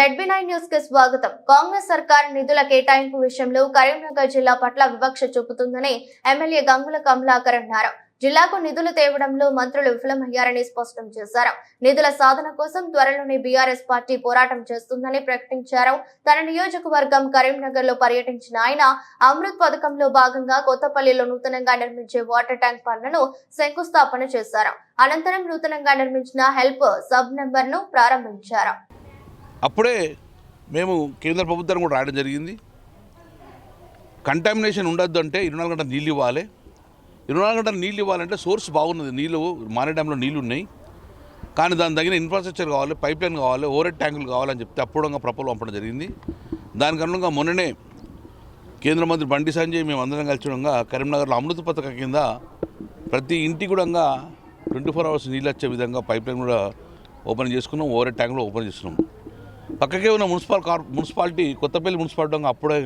ZB nine న్యూస్కి స్వాగతం. కాంగ్రెస్ సర్కార్ నిధుల కేటాయింపు విషయంలో కరీంనగర్ జిల్లా పట్ల వివక్ష చూపుతుందని ఎమ్మెల్యే గంగుల కమలాకర్ అన్నారు. జిల్లాకు నిధులు తేవడంలో మంత్రులు విఫలమయ్యారని స్పష్టం చేశారు. నిధుల సాధన కోసం త్వరలోనే బీఆర్ఎస్ పార్టీ పోరాటం చేస్తుందని ప్రకటించారు. తన నియోజకవర్గం కరీంనగర్లో పర్యటించిన ఆయన అమృత్ పథకంలో భాగంగా కొత్తపల్లిలో నూతనంగా నిర్మించే వాటర్ ట్యాంక్ పనులను శంకుస్థాపన చేశారు. అనంతరం నూతనంగా నిర్మించిన హెల్ప్ సబ్ నెంబర్ను ప్రారంభించారు. అప్పుడే మేము కేంద్ర ప్రభుత్వాన్ని కూడా రాయడం జరిగింది. కంటామినేషన్ ఉండొద్దు అంటే ఇరవై నాలుగు గంటల నీళ్ళు ఇవ్వాలి. ఇరవై నాలుగు గంటల నీళ్ళు ఇవ్వాలంటే సోర్స్ బాగున్నది. నీళ్ళు మానే డ్యాంలో నీళ్ళు ఉన్నాయి కానీ దాని తగిన ఇన్ఫ్రాస్ట్రక్చర్ కావాలి పైప్ లైన్ కావాలి ఓవరెడ్ ట్యాంకులు కావాలని చెప్తే అప్పుడంగా ప్రపోలు పంపడం జరిగింది. దానికి అనుగుణంగా మొన్ననే కేంద్ర మంత్రి బండి సంజయ్ మేము అందరం కలిసి ఉండగా కరీంనగర్లో అమృత పథకం కింద ప్రతి ఇంటి కూడా ట్వంటీ ఫోర్ అవర్స్ నీళ్ళు వచ్చే విధంగా పైప్ లైన్ కూడా ఓపెన్ చేసుకున్నాం ఓవరెడ్ ట్యాంకులు ఓపెన్ చేస్తున్నాం పక్కకే ఉన్న మున్సిపల్ కార్ మున్సిపాలిటీ కొత్తపల్లి మున్సిపాలిటీ అప్పుడే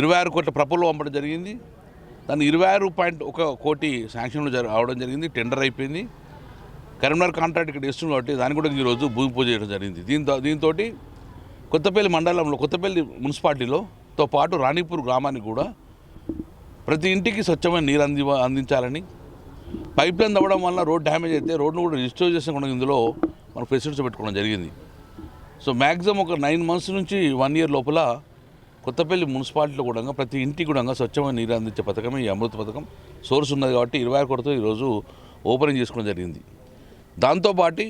ఇరవై ఆరు కోట్ల ప్రపోజల్ పంపడం జరిగింది. దాన్ని ఇరవై ఆరు పాయింట్ ఒక కోటి శాంక్షన్లు జరి అవడం జరిగింది. టెండర్ అయిపోయింది. కరీంనగర్ కాంట్రాక్ట్ ఇక్కడ ఇస్తుంది కాబట్టి దాన్ని కూడా ఈరోజు భూమి పూజ చేయడం జరిగింది. దీంతో దీంతో కొత్తపల్లి మండలంలో కొత్తపల్లి మున్సిపాలిటీలోతో పాటు రాణిపూర్ గ్రామానికి కూడా ప్రతి ఇంటికి స్వచ్ఛమైన నీరు అంది అందించాలని పైప్ లైన్ తవ్వడం వల్ల రోడ్ డ్యామేజ్ అయితే రోడ్ను కూడా రిజిస్టర్ చేసిన కూడా ఇందులో మన ఫెసిలిటీస్ పెట్టుకోవడం జరిగింది. సో మ్యాక్సిమం ఒక నైన్ మంత్స్ నుంచి వన్ ఇయర్ లోపల కొత్తపల్లి మున్సిపాలిటీలో కూడా ప్రతి ఇంటికి కూడా స్వచ్ఛమైన నీరు అందించే పథకమే ఈ అమృత పథకం సోర్స్ ఉన్నది కాబట్టి ఇరవై ఆరు కొడుతూ ఈరోజు ఓపెనింగ్ చేసుకోవడం జరిగింది. దాంతోపాటు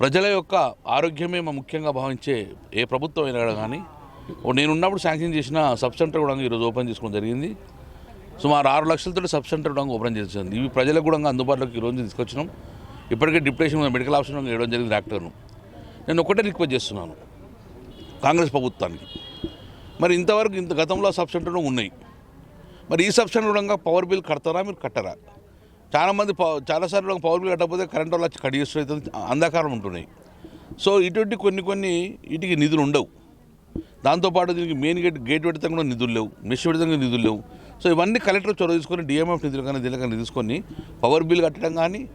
ప్రజల యొక్క ఆరోగ్యమే మా ముఖ్యంగా భావించే ఏ ప్రభుత్వం అయినా కానీ నేనున్నప్పుడు నేను ఉన్నప్పుడు శాంక్షన్ చేసిన సబ్ సెంటర్ కూడా ఈరోజు ఓపెన్ చేసుకోవడం జరిగింది. సుమారు ఆరు లక్షలతో సబ్ సెంటర్ కూడా ఓపెన్ చేసింది. ఇవి ప్రజలకు కూడా అందుబాటులోకి ఈరోజు తీసుకొచ్చినాం. ఇప్పటికే డిప్రెషన్ మెడికల్ ఆప్షన్ ఇవ్వడం జరిగింది డాక్టర్ను. నేను ఒకటే రిక్వెస్ట్ చేస్తున్నాను కాంగ్రెస్ ప్రభుత్వానికి. మరి ఇంతవరకు ఇంత గతంలో సబ్ సెంటర్లు ఉన్నాయి. మరి ఈ సబ్ సెంటర్ కూడా పవర్ బిల్ కడతారా మీరు కట్టరా? చాలామంది ప- చాలాసార్లు పవర్ బిల్ కట్టకపోతే కరెంట్ వాళ్ళు వచ్చి కట్ చేస్తుంది అంధకారం ఉంటున్నాయి. సో ఇటువంటి కొన్ని కొన్ని వీటికి నిధులు ఉండవు. దాంతోపాటు దీనికి మెయిన్ గేట్ గేట్ పెడితే కూడా నిధులు లేవు మెష్ పెడితే కూడా నిధులు లేవు. సో ఇవన్నీ కలెక్టర్ చొరవ తీసుకొని డిఎంఎఫ్ నిధులు కానీ దీని కానీ తీసుకొని పవర్ బిల్ కట్టడం కానీ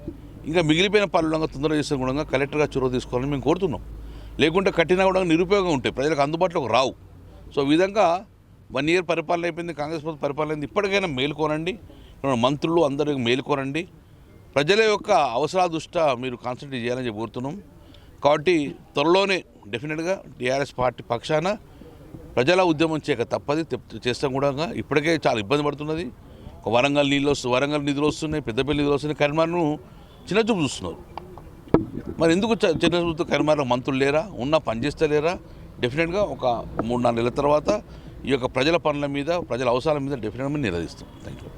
ఇంకా మిగిలిపోయిన పనులు తొందరగా చేసిన కూడా కలెక్టర్గా చొరవ తీసుకోవాలని మేము కోరుతున్నాం. లేకుంటే కట్టినా కూడా నిరుపయోగం ఉంటాయి. ప్రజలకు అందుబాటులోకి రావు. సో విధంగా వన్ ఇయర్ పరిపాలన అయిపోయింది కాంగ్రెస్ ప్రభుత్వం పరిపాలన అయింది. ఇప్పటికైనా మేలుకోనండి మంత్రులు అందరూ మేలుకోరండి ప్రజల యొక్క అవసరాల దృష్ట్యా మీరు కాన్సన్ట్రేట్ చేయాలని చెప్పి కోరుతున్నాం. కాబట్టి త్వరలోనే డెఫినెట్గా టీఆర్ఎస్ పార్టీ పక్షాన ప్రజల ఉద్యమం చేయక తప్పది. తెప్- చేస్తాం కూడా. ఇప్పటికే చాలా ఇబ్బంది పడుతున్నది. ఒక వరంగల్ నీళ్ళు వస్తు వరంగల్ నిధులు వస్తున్నాయి పెద్దపల్లి నిధులు వస్తున్నాయి. కరీంనగర్ను చిన్న చూపు చూస్తున్నారు. మరి ఎందుకు చ- చిన్న చూపుతో కరీంనగర్లో మంత్రులు లేరా? ఉన్న పనిచేస్తే లేరా డెఫినెట్గా ఒక మూడు నాలుగు నెలల తర్వాత ఈ యొక్క ప్రజల పనుల మీద ప్రజల అవసరాల మీద డెఫినెట్గా నిలదీస్తాం. Thank you